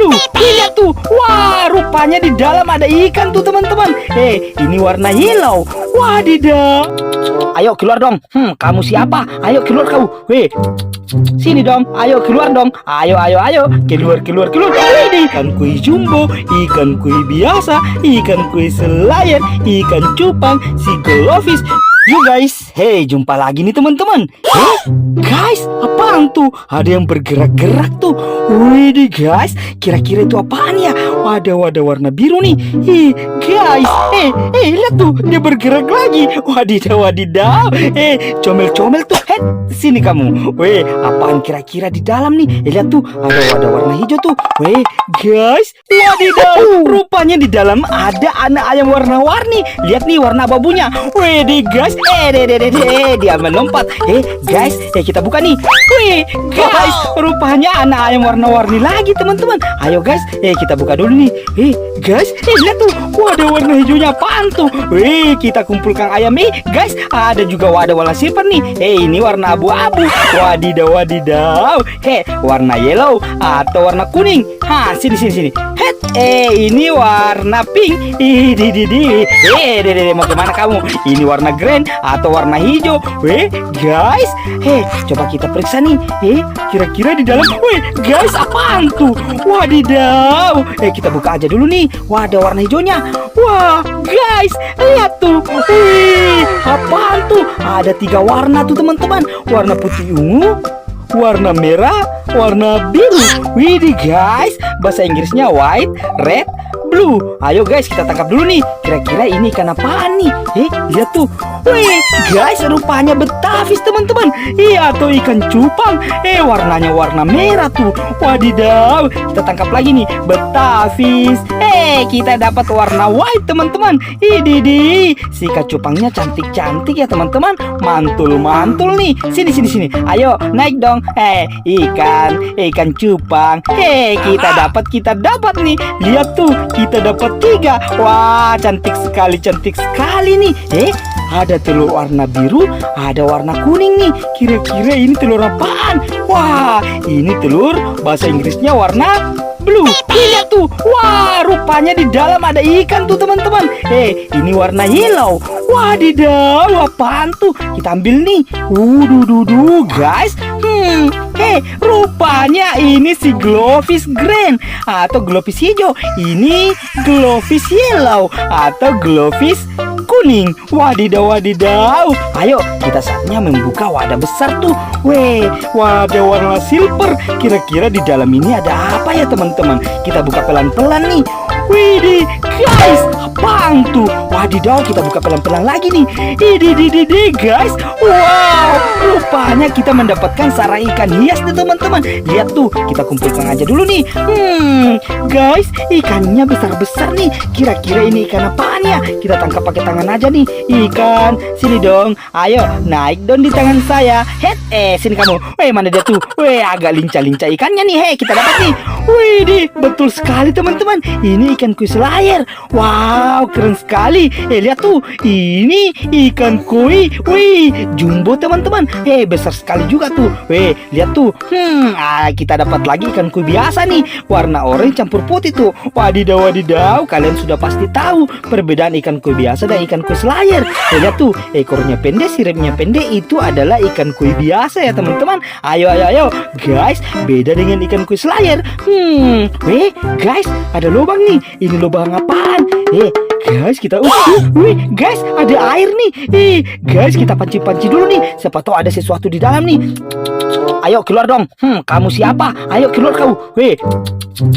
blue. Lihat tuh. Wah, rupanya di dalam ada ikan tuh teman-teman. Eh, ini warna yellow. Wadidaw. Ayo keluar dong. Hmm, kamu siapa? Ayo keluar kau. Weh. Sini dong. Ayo keluar dong. Ayo, ayo, ayo. Keluar, keluar, keluar. Ini ikan koi jumbo, ikan koi biasa, ikan koi selayar, ikan cupang, si glowfish. You guys, hey jumpa lagi nih teman-teman. Eh, guys, apaan tuh? Ada yang bergerak-gerak tuh. Wih guys, kira-kira itu apaan ya? Wadah wadah warna biru nih. Ih, guys, eh, eh lihat tuh dia bergerak lagi. Wadidaw wadidaw. Eh, comel-comel tuh. Hei, sini kamu. Weh, apaan kira-kira di dalam nih? Eh, lihat tuh, ada wadah warna hijau tuh. Weh, guys, wadidaw. Rupanya di dalam ada anak ayam warna-warni. Lihat nih warna babunya. Weh, guys, eh, deh, deh, deh, deh, dia melompat. Eh, guys, eh kita buka nih. Wih, guys, rupanya anak ayam warna-warni lagi teman-teman. Ayo guys, eh kita buka dulu nih. Eh, guys, eh lihat tuh, wadah warna hijaunya apaan tuh? Wih, kita kumpulkan ayam nih, guys. Ada juga wadah warna silver nih. Eh, ini warna abu-abu. Wadidaw, wadidaw. Heh, warna yellow atau warna kuning. Hah, sini, sini, sini. Het, eh ini warna pink. Ih, di, di, di. Eh, deh, deh, mau ke mana kamu? Ini warna green atau warna hijau. Weh, guys, heh, coba kita periksa nih. Eh, kira-kira di dalam, weh, guys, apaan tuh? Wadidaw. Eh, kita buka aja dulu nih. Wah, ada warna hijaunya. Wah, guys, lihat tuh. Wih, apaan tuh? Ada tiga warna tuh, teman-teman. Warna putih ungu, warna merah, warna biru. Widih guys, bahasa Inggrisnya white, red, blue. Ayo guys, kita tangkap dulu nih. Kira-kira ini ikan apaan nih? Eh, lihat tuh. Wih, guys, rupanya betavis teman-teman. Iya tuh ikan cupang. Eh, warnanya warna merah tuh. Wadidaw, kita tangkap lagi nih. Betavis. Eh, kita dapat warna white teman-teman. Ididi, si ikan cupangnya cantik-cantik ya teman-teman. Mantul-mantul nih. Sini, sini, sini. Ayo, naik dong. Eh, ikan, ikan cupang. Eh, kita dapat, kita dapat nih. Lihat tuh, kita dapat tiga. Wah, cantik sekali, cantik sekali nih. Eh, ada telur warna biru, ada warna kuning nih. Kira-kira ini telur apaan? Wah, ini telur bahasa Inggrisnya warna blue. Lihat tuh, wah rupanya di dalam ada ikan tuh teman-teman. Eh, ini warna yellow. Wadidaw, apaan tuh? Kita ambil nih. Wuduh, dudu, guys. Hmm, eh, rupanya ini si glowfish green atau glowfish hijau. Ini glowfish yellow atau glowfish kuning. Wadidaw, wadidaw. Ayo, kita saatnya membuka wadah besar tuh. Weh, wadah warna silver. Kira-kira di dalam ini ada apa ya teman-teman? Kita buka pelan-pelan nih. Widih, guys, apaan tuh? Wadidaw, kita buka pelan-pelan lagi nih. Ididididi, guys. Wow, rupanya kita mendapatkan sarang ikan hias nih teman-teman. Lihat tuh, kita kumpulkan aja dulu nih. Hmm, guys, ikannya besar-besar nih. Kira-kira ini ikan apaan ya? Kita tangkap pakai tangan aja nih. Ikan, sini dong. Ayo, naik dong di tangan saya. Het, eh, sini kamu. Weh, mana dia tuh? Weh, agak lincah-lincah ikannya nih. Hei, kita dapat nih. Wih, betul sekali teman-teman. Ini ikan koi selayar. Wow, keren sekali. Eh, lihat tuh. Ini ikan koi. Wih, jumbo teman-teman. Eh, besar sekali juga tuh. Weh, lihat tuh. Hmm, ah, kita dapat lagi ikan koi biasa nih. Warna oranye campur putih tuh. Wadidaw, wadidaw. Kalian sudah pasti tahu perbedaan ikan koi biasa dan ikan koi selayar. Eh, lihat tuh. Ekornya pendek, siripnya pendek. Itu adalah ikan koi biasa ya teman-teman. Ayo, ayo, ayo. Guys, beda dengan ikan koi selayar. Hmm, weh, guys, ada lubang nih. Ini lubang apaan? Eh, guys, kita, uh, wih, guys, ada air nih. Eh, guys, kita panci-panci dulu nih. Siapa tahu ada sesuatu di dalam nih. Ayo keluar dong. Hmm, kamu siapa? Ayo keluar kau. Weh,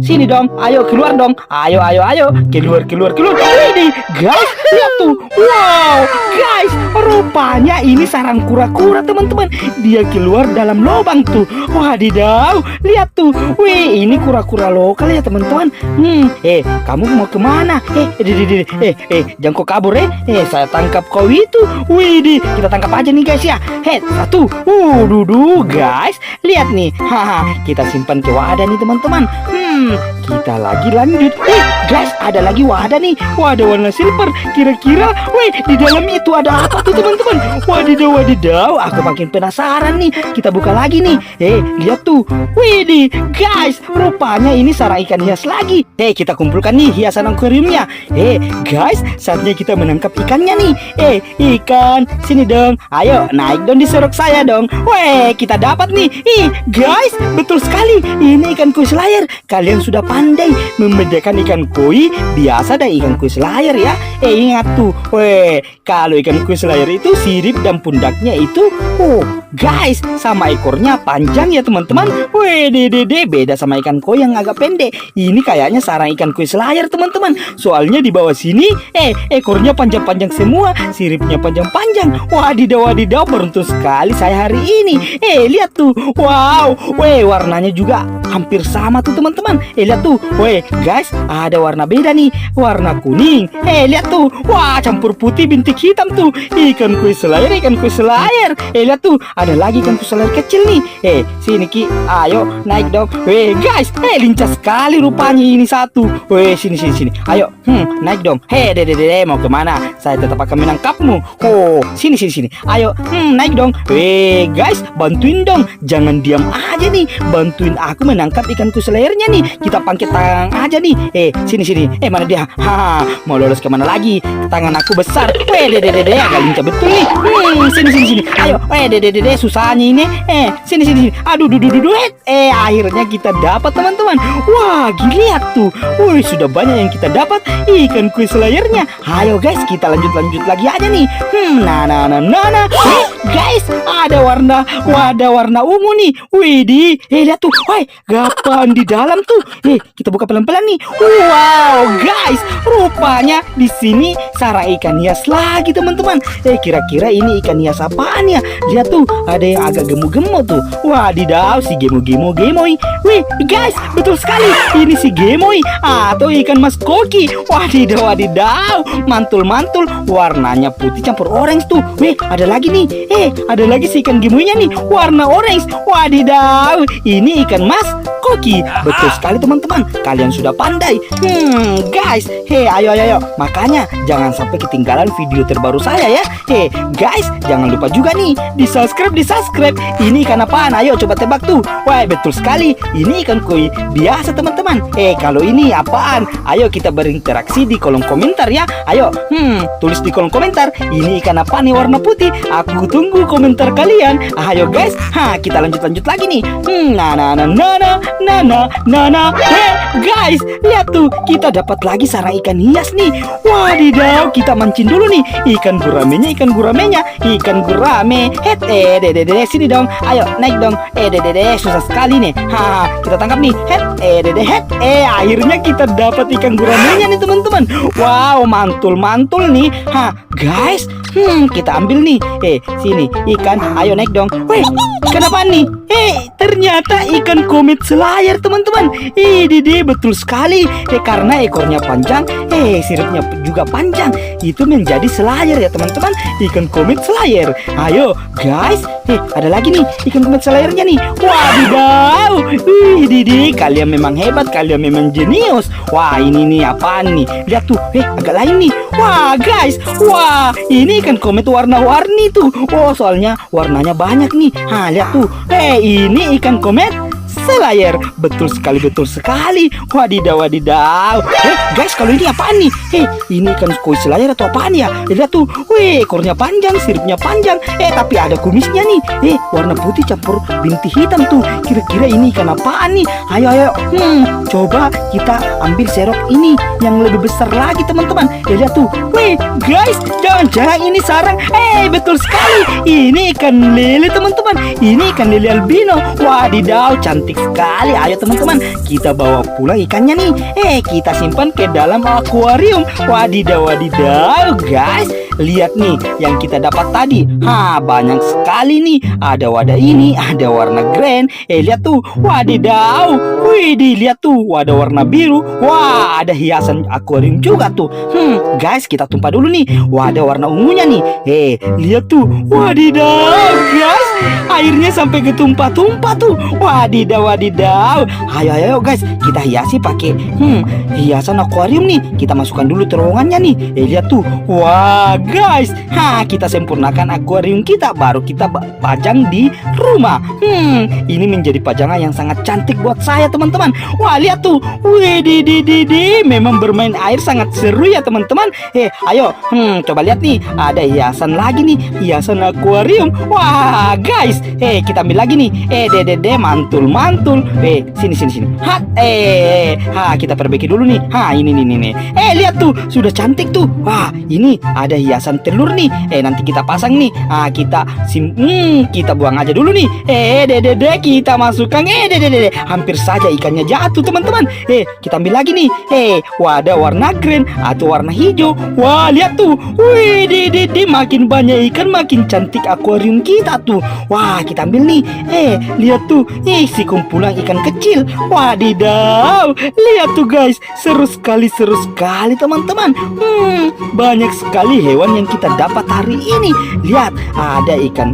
sini dong. Ayo keluar dong. Ayo, ayo, ayo. Keluar, keluar, keluar. Ini, guys, lihat tuh. Wow, guys, rupanya ini sarang kura-kura teman-teman. Dia keluar dalam lubang tuh. Wadidaw, lihat tuh. Wih, ini kura-kura lokal ya teman-teman. Hmm, eh, kamu mau ke mana? Eh, eh, eh, eh, eh, eh, jangan kau kabur eh. Eh, saya tangkap kau itu. Wih, di, kita tangkap aja nih guys ya. Hei, satu. Uh, dudu, guys. Lihat nih. Haha, kita simpan ke wadah nih teman-teman. Hmm, kita lagi lanjut. Eh, guys, ada lagi wadah nih. Wadah warna silver. Kira-kira, weh, di dalamnya itu ada apa tuh teman-teman? Wadidaw, wadidaw. Aku makin penasaran nih. Kita buka lagi nih. Eh, lihat tuh. Widih, guys, rupanya ini sarang ikan hias lagi. Eh, kita kumpulkan nih hiasan akuariumnya. Eh, guys, saatnya kita menangkap ikannya nih. Eh, ikan, sini dong. Ayo, naik dong di serok saya dong. Weh, kita dapat nih. Ih, guys, betul sekali. Ini ikan koi selayar. Kalian sudah pandai membedakan ikan koi biasa dan ikan koi selayar ya. Eh, ingat tuh. Weh, kalau ikan koi selayar itu sirip dan pundaknya itu, oh, guys, sama ekornya panjang ya teman-teman. Weh, dede beda sama ikan koi yang agak pendek. Ini kayaknya sarang ikan koi selayar teman-teman. Soalnya di bawah sini, eh, ekornya panjang-panjang semua, siripnya panjang-panjang. Wadidaw, wadidaw, beruntung sekali saya hari ini. Eh, lihat tuh, wow, weh, warnanya juga hampir sama tuh teman-teman. Eh, lihat tuh, weh, guys, ada warna beda nih, warna kuning. Eh, lihat tuh, wah, campur putih bintik hitam tuh. Ikan kue selayar, ikan kue selayar. Eh, lihat tuh, ada lagi ikan kue selayar kecil nih. Eh, sini Ki, ayo naik dong. Weh, guys, eh, lincah sekali rupanya ini satu. Weh, sini, sini, sini. Ayo, hmm, naik dong. Hei, dede, dede, mau ke mana? Saya tetap akan menangkapmu. Oh, sini, sini, sini. Ayo, hmm, naik dong. Weh, guys, bantuin dong. Jangan diam aja nih. Bantuin aku menangkap ikan kue selayarnya nih. Kita pangkit tangan aja nih. Eh, sini, sini. Eh, mana dia? Ha, mau lolos ke mana lagi? Tangan aku besar. Weh, dede, dede, agak lincah betul nih. Hmm, sini, sini, sini. Ayo, eh, dede, dede, susahnya ini. Eh, sini, sini, sini. Aduh, duh, duh, duh, duh. Eh, akhirnya kita dapat teman-teman. Wah, lihat tuh. Wih, sudah banyak yang kita dapat ikan kue selayarnya. Ayo guys, kita lanjut-lanjut lagi aja nih. Hmm, nah, nah, nah, nah, nah. Eh, guys, ada warna, ada warna ungu nih. Widih, eh lihat tuh. Woi, gapan di dalam tuh. Eh, kita buka pelan-pelan nih. Wow, guys, rupanya di sini sarang ikan hias lagi teman-teman. Eh, kira-kira ini ikan hias apaan ya? Lihat tuh, ada yang agak gemuk-gemuk tuh. Wadidaw, si gemo-gemo gemoy. Wih, guys, betul sekali. Ini si gemoy atau ikan mas koki. Wadidaw, wadidaw. Mantul-mantul, warnanya putih campur orange tuh. Wih, ada lagi nih. Eh, ada lagi si ikan gemoynya nih, warna orange. Wadidaw, ini ikan mas koki. Betul sekali teman-teman. Kalian sudah pandai. Hmm, guys, hei, ayo, ayo, ayo. Makanya jangan sampai ketinggalan video terbaru saya ya. Hei, guys, jangan lupa juga nih di subscribe, di subscribe. Ini ikan apaan? Ayo coba tebak tuh. Wah, betul sekali. Ini ikan koi biasa teman-teman. Eh, kalau ini apaan? Ayo kita berinteraksi di kolom komentar ya. Ayo, hmm, tulis di kolom komentar. Ini ikan apa nih warna putih? Aku tunggu komentar kalian. Ayo guys, ha kita lanjut-lanjut lagi nih. Hmm, nah, nah, nah, nah, nah, nah, nah, nah, nah. Guys, lihat tuh, kita dapat lagi sarang ikan hias nih. Wadidaw, kita mancing dulu nih. Ikan guramenya, ikan guramenya, ikan gurame. Het, eh, dede, dede, sini dong. Ayo, naik dong. Eh, dede, dede, susah sekali nih. Ha, kita tangkap nih. Het, eh, dede, het. Eh, akhirnya kita dapat ikan guramenya nih teman-teman. Wow, mantul-mantul nih. Ha, guys, hmm, kita ambil nih. Eh, sini, ikan. Ayo naik dong. Weh, kenapa nih? Eh, ternyata ikan komit selayar teman-teman. Eh, dede, betul sekali. Eh, karena ekornya panjang, eh, siripnya juga panjang. Itu menjadi selayar ya teman-teman. Ikan komit selayar. Ayo, guys. Eh, ada lagi nih ikan komit selayarnya nih. Wadidaw. Wih, Didi, kalian memang hebat, kalian memang jenius. Wah, ini nih apaan nih? Lihat tuh, eh agak lain nih. Wah, guys. Wah, ini ikan komet warna-warni tuh. Oh, soalnya warnanya banyak nih. Ha, lihat tuh. Eh, kay ini ikan comment. Selayar betul sekali betul sekali. Wadidaw wadidaw. Eh guys kalau ini apaan nih? Eh ini ikan koi selayar atau apaan ya? Lihat tuh. Weh ekornya panjang siripnya panjang. Eh tapi ada kumisnya nih. Eh warna putih campur binti hitam tuh. Kira-kira ini ikan apaan nih? Ayo ayo. Hmm coba kita ambil serok ini yang lebih besar lagi teman-teman. Eh lihat tuh. Weh guys jangan-jangan ini sarang. Eh betul sekali. Ini ikan lele teman-teman. Ini ikan lele albino. Wadidaw cantik sekali. Ayo teman-teman kita bawa pulang ikannya nih. Eh kita simpan ke dalam akuarium. Wadidaw wadidaw guys. Lihat nih yang kita dapat tadi. Ha banyak sekali nih. Ada wadah ini ada warna grand eh lihat tuh. Wadidaw. Wih lihat tuh. Wadah warna biru. Wah ada hiasan akuarium juga tuh. Hmm guys kita tumpah dulu nih. Wadah warna ungunya nih. Eh lihat tuh. Wadidaw guys airnya sampai ketumpah-tumpah tuh. Wadidaw, wadidaw. Ayo, ayo, guys, kita hiasi pakai hmm, hiasan akuarium nih. Kita masukkan dulu terowongannya nih. Eh, lihat tuh. Wah, guys. Ha, kita sempurnakan akuarium kita baru kita pajang di rumah. Hmm, ini menjadi pajangan yang sangat cantik buat saya, teman-teman. Wah, lihat tuh. Wih, di di di di. Memang bermain air sangat seru ya, teman-teman. Eh, ayo. Hmm, coba lihat nih. Ada hiasan lagi nih. Hiasan akuarium. Wah, guys. Eh, kita ambil lagi nih. Eh, dede dede mantul mantul. Eh, sini sini sini. Ha, eh, ha, kita perbaiki dulu nih. Ha, ini nih nih. Eh, lihat tuh, sudah cantik tuh. Wah, ini ada hiasan telur nih. Eh, nanti kita pasang nih. Ah, kita sim, hmm, kita buang aja dulu nih. Eh, dede dede kita masukkan. Eh, dede dede. Hampir saja ikannya jatuh, teman-teman. Eh, kita ambil lagi nih. Eh, wah ada warna green atau warna hijau. Wah, lihat tuh. Wih, dede dede makin banyak ikan, makin cantik akuarium kita tuh. Wah, kita ambil nih. Eh, lihat tuh. Eh, si kumpulan ikan kecil. Wadidaw. Lihat tuh guys. Seru sekali, seru sekali teman-teman. Hmm, banyak sekali hewan yang kita dapat hari ini. Lihat, ada ikan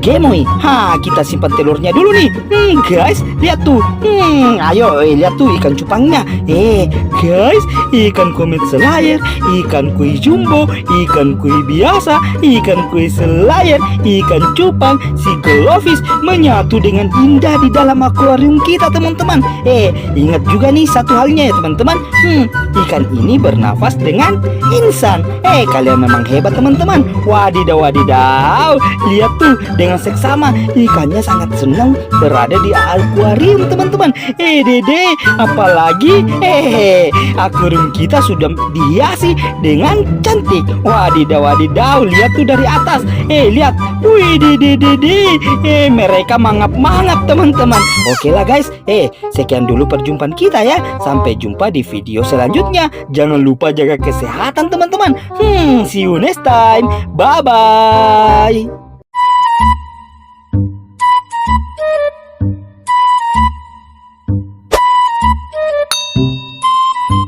Gemoy, ha kita simpan telurnya dulu nih. Hmm, guys, lihat tuh. Hmm, ayo eh, lihat tuh ikan cupangnya. Eh, guys, ikan komet selayar, ikan koi jumbo, ikan koi biasa, ikan koi selayar, ikan cupang, si glowfish menyatu dengan indah di dalam akuarium kita, teman-teman. Eh, ingat juga nih satu halnya ya, teman-teman. Hmm, ikan ini bernafas dengan insan. Eh, kalian memang hebat, teman-teman. Wadidaw, wadidaw. Lihat tuh, dengan seksama ikannya sangat senang berada di akuarium teman-teman eh dede apalagi eh akuarium kita sudah dihiasi dengan cantik wadidaw wadidaw lihat tuh dari atas eh lihat wih dede dede eh mereka mangap-mangap teman-teman. Oke lah guys. Eh sekian dulu perjumpaan kita ya. Sampai jumpa di video selanjutnya. Jangan lupa jaga kesehatan teman-teman. Hmm see you next time. Bye bye